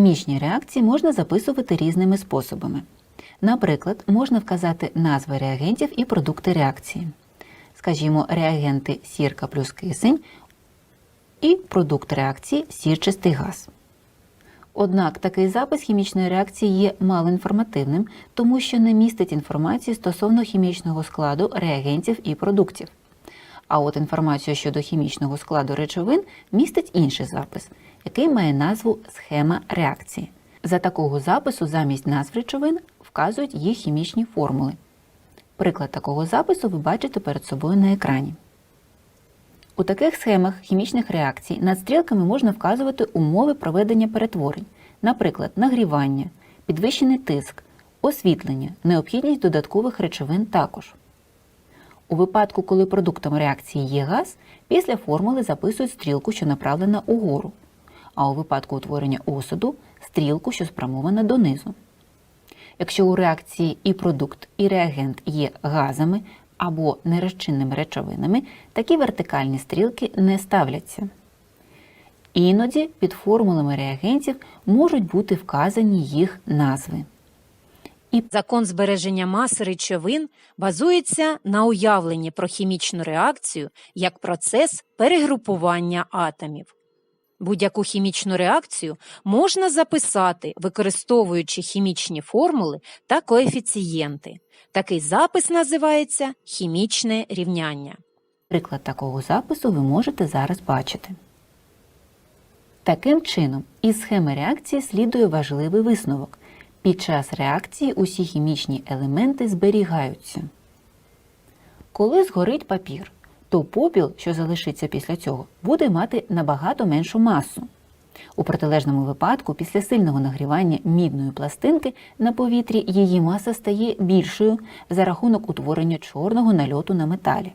Хімічні реакції можна записувати різними способами. Наприклад, можна вказати назви реагентів і продукти реакції. Скажімо, реагенти сірка плюс кисень і продукт реакції сірчистий газ. Однак такий запис хімічної реакції є малоінформативним, тому що не містить інформації стосовно хімічного складу реагентів і продуктів. А от інформацію щодо хімічного складу речовин містить інший запис, який має назву схема реакції. За такого запису замість назв речовин вказують їх хімічні формули. Приклад такого запису ви бачите перед собою на екрані. У таких схемах хімічних реакцій над стрілками можна вказувати умови проведення перетворень, наприклад, нагрівання, підвищений тиск, освітлення, необхідність додаткових речовин також. У випадку, коли продуктом реакції є газ, після формули записують стрілку, що направлена угору, а у випадку утворення осаду стрілку, що спрямована донизу. Якщо у реакції і продукт, і реагент є газами або нерозчинними речовинами, такі вертикальні стрілки не ставляться. Іноді під формулами реагентів можуть бути вказані їх назви. Закон збереження маси речовин базується на уявленні про хімічну реакцію як процес перегрупування атомів. Будь-яку хімічну реакцію можна записати, використовуючи хімічні формули та коефіцієнти. Такий запис називається хімічне рівняння. Приклад такого запису ви можете зараз бачити. Таким чином, із схеми реакції слідує важливий висновок. Під час реакції усі хімічні елементи зберігаються. Коли згорить папір, то попіл, що залишиться після цього, буде мати набагато меншу масу. У протилежному випадку, після сильного нагрівання мідної пластинки на повітрі її маса стає більшою за рахунок утворення чорного нальоту на металі.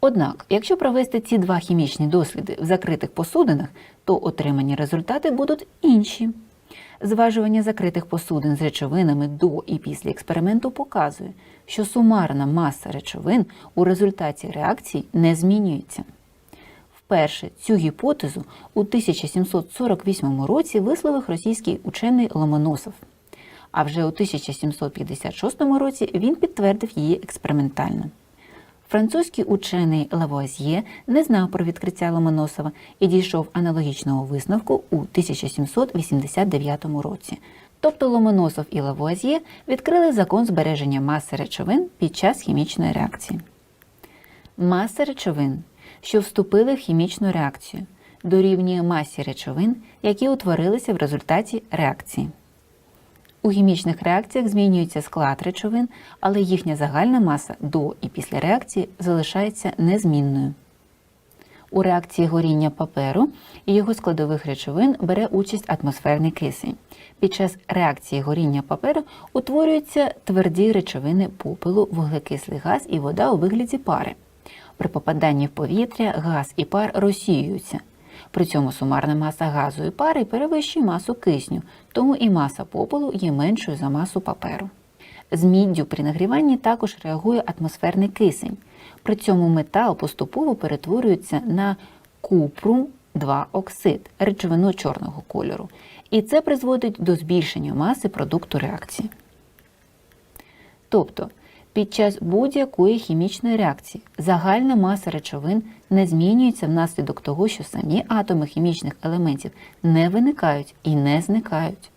Однак, якщо провести ці два хімічні досліди в закритих посудинах, то отримані результати будуть інші. Зважування закритих посудин з речовинами до і після експерименту показує, що сумарна маса речовин у результаті реакції не змінюється. Вперше цю гіпотезу у 1748 році висловив російський учений Ломоносов. А вже у 1756 році він підтвердив її експериментально. Французький учений Лавуазьє не знав про відкриття Ломоносова і дійшов аналогічного висновку у 1789 році. Тобто Ломоносов і Лавуазьє відкрили закон збереження маси речовин під час хімічної реакції. Маса речовин, що вступили в хімічну реакцію, дорівнює масі речовин, які утворилися в результаті реакції. У хімічних реакціях змінюється склад речовин, але їхня загальна маса до і після реакції залишається незмінною. У реакції горіння паперу і його складових речовин бере участь атмосферний кисень. Під час реакції горіння паперу утворюються тверді речовини попелу, вуглекислий газ і вода у вигляді пари. При попаданні в повітря газ і пар розсіюються. При цьому сумарна маса газу і пари перевищує масу кисню, тому і маса попелу є меншою за масу паперу. З міддю при нагріванні також реагує атмосферний кисень. При цьому метал поступово перетворюється на купрум 2 оксид, речовину чорного кольору. І це призводить до збільшення маси продукту реакції. Тобто, під час будь-якої хімічної реакції загальна маса речовин не змінюється внаслідок того, що самі атоми хімічних елементів не виникають і не зникають.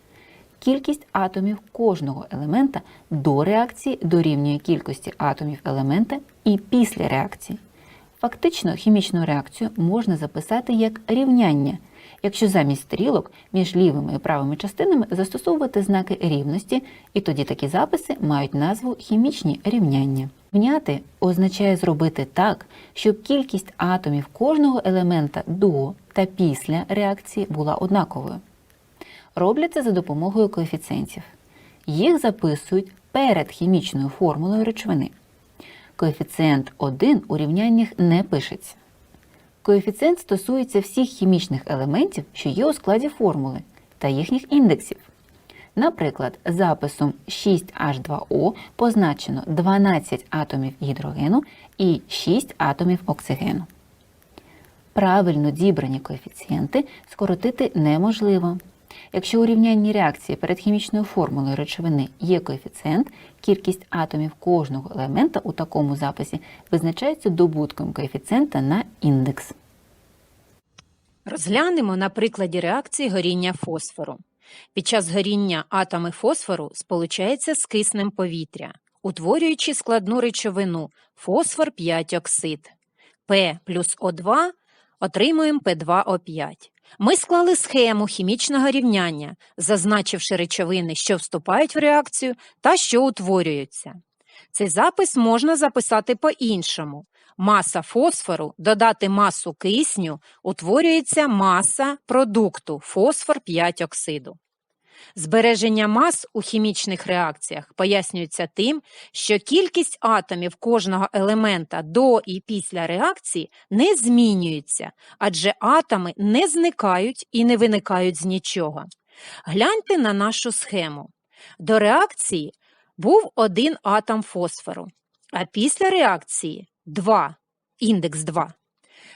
Кількість атомів кожного елемента до реакції дорівнює кількості атомів елемента і після реакції. Фактично, хімічну реакцію можна записати як рівняння, якщо замість стрілок між лівими і правими частинами застосовувати знаки рівності, і тоді такі записи мають назву хімічні рівняння. Вняти означає зробити так, щоб кількість атомів кожного елемента до та після реакції була однаковою. Роблять це за допомогою коефіцієнтів. Їх записують перед хімічною формулою речовини. Коефіцієнт 1 у рівняннях не пишеться. Коефіцієнт стосується всіх хімічних елементів, що є у складі формули, та їхніх індексів. Наприклад, записом 6H2O позначено 12 атомів гідрогену і 6 атомів оксигену. Правильно дібрані коефіцієнти скоротити неможливо. Якщо у рівнянні реакції перед хімічною формулою речовини є коефіцієнт, кількість атомів кожного елемента у такому записі визначається добутком коефіцієнта на індекс. Розглянемо на прикладі реакції горіння фосфору. Під час горіння атоми фосфору сполучаються з киснем повітря, утворюючи складну речовину фосфор 5 оксид. П плюс О2 отримуємо П2О5. Ми склали схему хімічного рівняння, зазначивши речовини, що вступають в реакцію та що утворюються. Цей запис можна записати по-іншому. Маса фосфору додати масу кисню утворюється маса продукту фосфор 5 оксиду. Збереження мас у хімічних реакціях пояснюється тим, що кількість атомів кожного елемента до і після реакції не змінюється, адже атоми не зникають і не виникають з нічого. Гляньте на нашу схему. До реакції був один атом фосфору, а після реакції 2, індекс 2.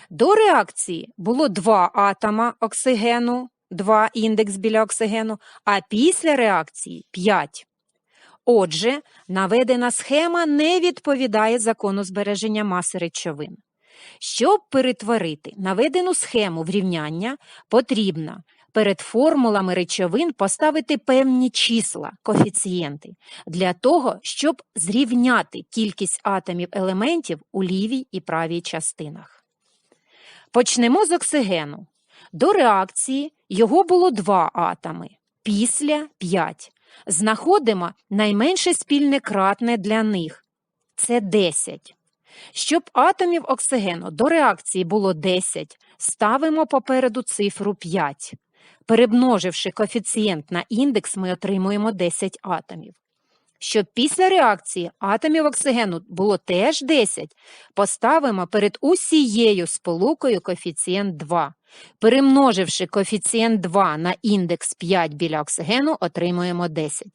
До реакції було два атома оксигену, 2 індекс біля оксигену, а після реакції 5. Отже, наведена схема не відповідає закону збереження маси речовин. Щоб перетворити наведену схему в рівняння, потрібно перед формулами речовин поставити певні числа, коефіцієнти, для того, щоб зрівняти кількість атомів елементів у лівій і правій частинах. Почнемо з оксигену. До реакції його було два атоми, після 5. Знаходимо найменше спільне кратне для них це 10. Щоб атомів оксигену до реакції було 10, ставимо попереду цифру 5. Перемноживши коефіцієнт на індекс, ми отримуємо 10 атомів. Щоб після реакції атомів оксигену було теж 10, поставимо перед усією сполукою коефіцієнт 2. Перемноживши коефіцієнт 2 на індекс 5 біля оксигену, отримуємо 10.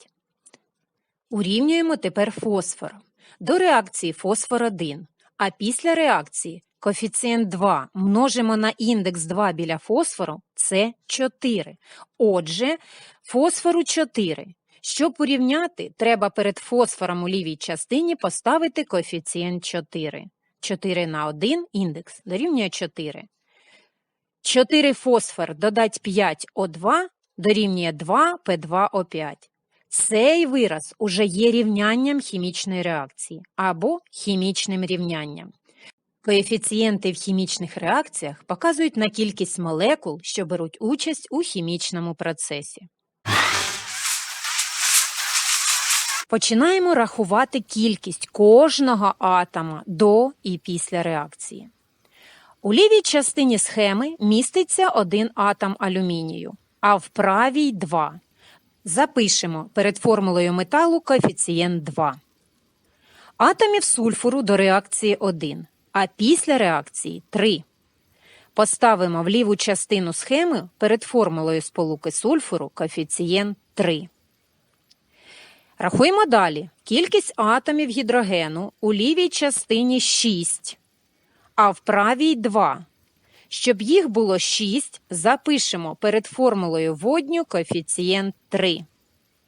Урівнюємо тепер фосфор. До реакції фосфор 1, а після реакції коефіцієнт 2 множимо на індекс 2 біля фосфору – це 4. Отже, фосфору 4. Щоб порівняти, треба перед фосфором у лівій частині поставити коефіцієнт 4. 4 на 1 індекс дорівнює 4. 4 фосфор додать 5 О2 дорівнює 2 П2О5. Цей вираз уже є рівнянням хімічної реакції або хімічним рівнянням. Коефіцієнти в хімічних реакціях показують на кількість молекул, що беруть участь у хімічному процесі. Починаємо рахувати кількість кожного атома до і після реакції. У лівій частині схеми міститься один атом алюмінію, а в правій два. Запишемо перед формулою металу коефіцієнт 2. Атомів сульфуру до реакції 1, а після реакції 3. Поставимо в ліву частину схеми перед формулою сполуки сульфуру коефіцієнт 3. Рахуємо далі. Кількість атомів гідрогену у лівій частині 6, а в правій 2. Щоб їх було 6, запишемо перед формулою водню коефіцієнт 3.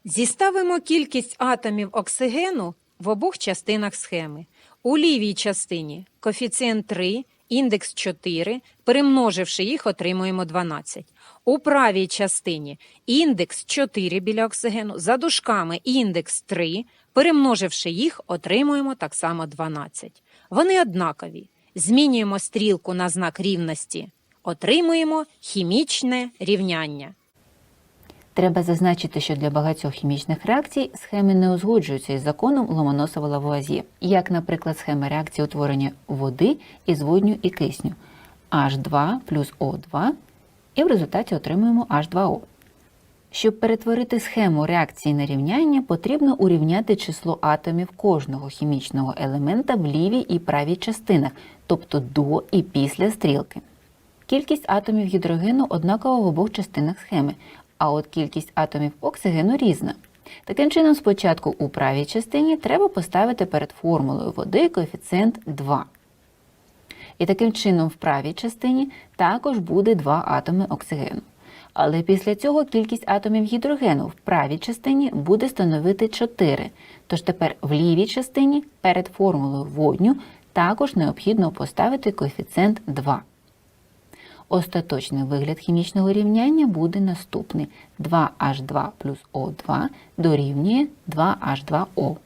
Зіставимо кількість атомів оксигену в обох частинах схеми. У лівій частині коефіцієнт 3, індекс 4, перемноживши їх, отримуємо 12. У правій частині індекс 4 біля оксигену, за дужками індекс 3, перемноживши їх, отримуємо так само 12. Вони однакові. Змінюємо стрілку на знак рівності. Отримуємо хімічне рівняння. Треба зазначити, що для багатьох хімічних реакцій схеми не узгоджуються із законом ломоносова лавуазьє, як, наприклад, схема реакції утворення води із водню і кисню H2 плюс O2, і в результаті отримуємо H2O. Щоб перетворити схему реакції на рівняння, потрібно урівняти число атомів кожного хімічного елемента в лівій і правій частинах, тобто до і після стрілки. Кількість атомів гідрогену однакова в обох частинах схеми, а от кількість атомів оксигену різна. Таким чином, спочатку у правій частині треба поставити перед формулою води коефіцієнт 2. І таким чином в правій частині також буде два атоми оксигену. Але після цього кількість атомів гідрогену в правій частині буде становити 4. Тож тепер в лівій частині перед формулою водню також необхідно поставити коефіцієнт 2. Остаточний вигляд хімічного рівняння буде наступний. 2H2 плюс O2 дорівнює 2H2O.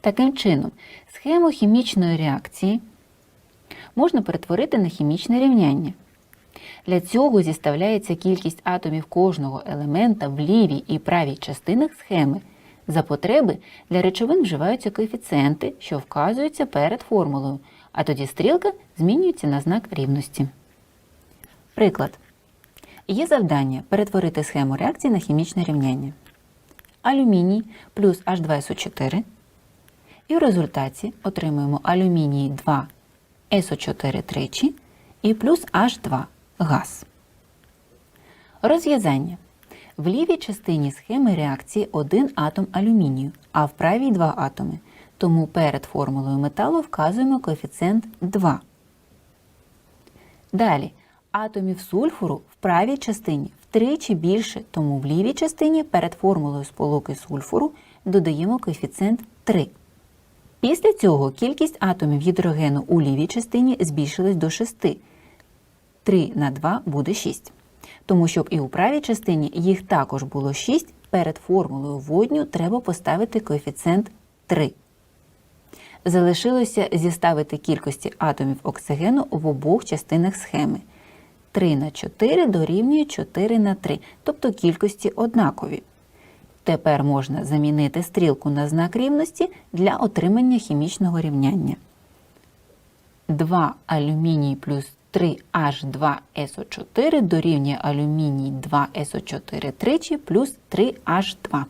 Таким чином, схему хімічної реакції можна перетворити на хімічне рівняння. Для цього зіставляється кількість атомів кожного елемента в лівій і правій частинах схеми. За потреби для речовин вживаються коефіцієнти, що вказуються перед формулою, а тоді стрілка змінюється на знак рівності. Приклад. Є завдання перетворити схему реакції на хімічне рівняння. Алюміній плюс H2SO4. І в результаті отримуємо алюміній 2 СО4 тричі і плюс H2 газ. Розв'язання. В лівій частині схеми реакції один атом алюмінію, а в правій два атоми. Тому перед формулою металу вказуємо коефіцієнт 2. Далі. Атомів сульфуру в правій частині втричі більше, тому в лівій частині перед формулою сполуки сульфуру додаємо коефіцієнт 3. Після цього кількість атомів гідрогену у лівій частині збільшилась до 6. 3 на 2 буде 6. Тому щоб і у правій частині їх також було 6, перед формулою водню треба поставити коефіцієнт 3. Залишилося зіставити кількості атомів оксигену в обох частинах схеми. 3 на 4 дорівнює 4 на 3, тобто кількості однакові. Тепер можна замінити стрілку на знак рівності для отримання хімічного рівняння. 2 алюміній плюс 3H2SO4 дорівнює алюміній 2SO4 тричі плюс 3H2.